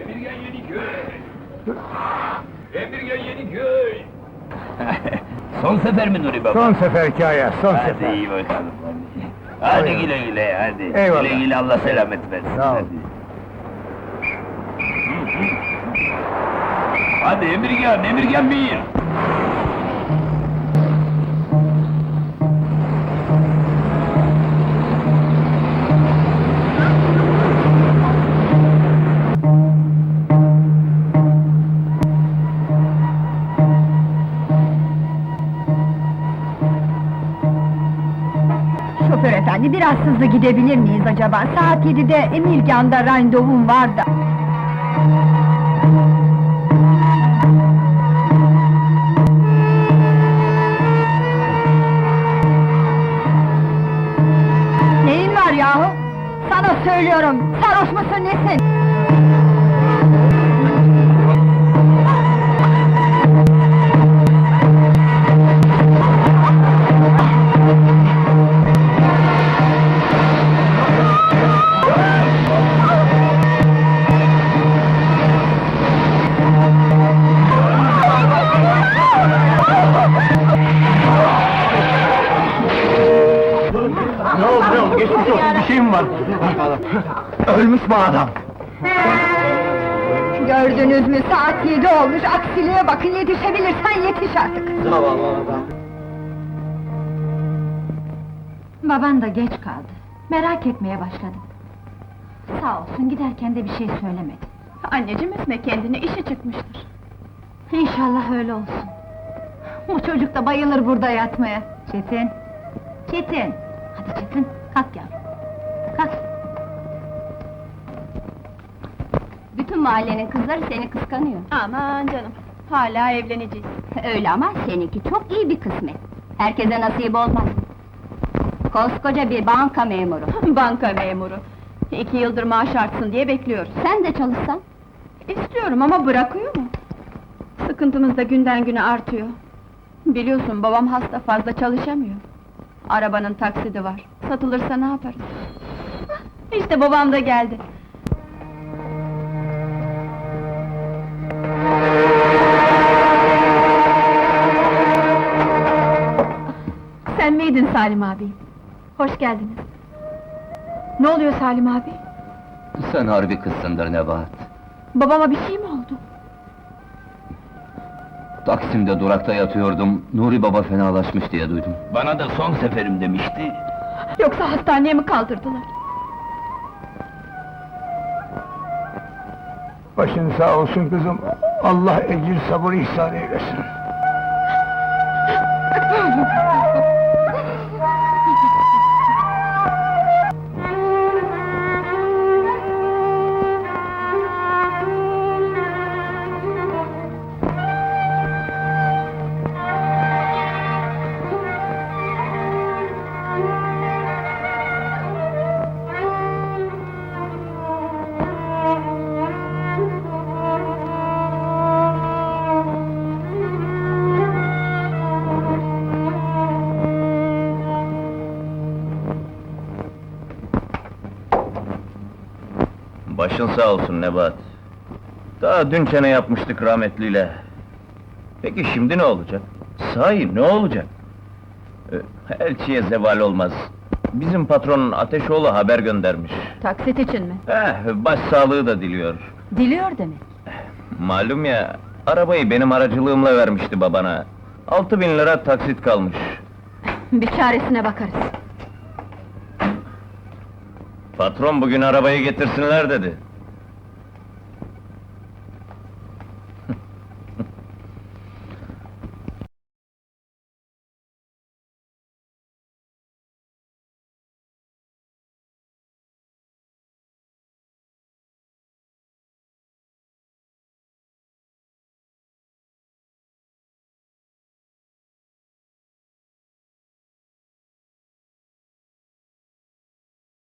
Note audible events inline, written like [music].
Emirgen Yeniköy. Emirgen Yeniköy. Son sefer mi Nuri Baba? Son seferki aya, son Hadi sefer. iyi bakalım hadi. Hadi güle güle hadi. Eyvallah. Güle güle Allah selamet versin. Sağ ol. Hadi. Hadi Emirgan, Emirgan bir. Şoför efendi, biraz hızlı gidebilir miyiz acaba? Saat 7'de Emirgan'da randevum var da. Neyin var yahu? Sana söylüyorum, sarhoş musun nesin? Var? Ölmüş mü adam? Gördünüz mü saat 7 olmuş, aksiliğe bakın yetişebilirsen yetiş artık. Zavallı adam. Baban da geç kaldı. Merak etmeye başladım. Sağ olsun giderken de bir şey söylemedi. Anneciğim üzme kendini, işi çıkmıştır. İnşallah öyle olsun. Bu çocuk da bayılır burada yatmaya. Çetin! Çetin! Hadi Çetin, kalk yavrum. Kalk. Bütün mahallenin kızları seni kıskanıyor. Aman canım, hala evleneceğiz. [laughs] Öyle ama seninki çok iyi bir kısmet. Herkese nasip olmaz. Koskoca bir banka memuru. [laughs] banka memuru. İki yıldır maaş artsın diye bekliyoruz. Sen de çalışsan. İstiyorum ama bırakıyor mu? Sıkıntımız da günden güne artıyor. Biliyorsun babam hasta fazla çalışamıyor. Arabanın taksidi var. Satılırsa ne yaparız? İşte babam da geldi. Sen miydin Salim abi? Hoş geldiniz. Ne oluyor Salim abi? Sen harbi kızsındır Nebahat. Babama bir şey mi oldu? Taksim'de durakta yatıyordum, Nuri Baba fenalaşmış diye duydum. Bana da son seferim demişti. Yoksa hastaneye mi kaldırdılar? Başın sağ olsun kızım. Allah ecir sabır ihsan eylesin. [laughs] Başın sağ olsun Nebahat. Daha dün çene yapmıştık rahmetliyle. Peki şimdi ne olacak? Sahi ne olacak? Ee, Elçiye zeval olmaz. Bizim patronun Ateşoğlu haber göndermiş. Taksit için mi? Eh, baş sağlığı da diliyor. Diliyor demek. Malum ya, arabayı benim aracılığımla vermişti babana. Altı bin lira taksit kalmış. [laughs] Bir çaresine bakarız. Patron bugün arabayı getirsinler dedi.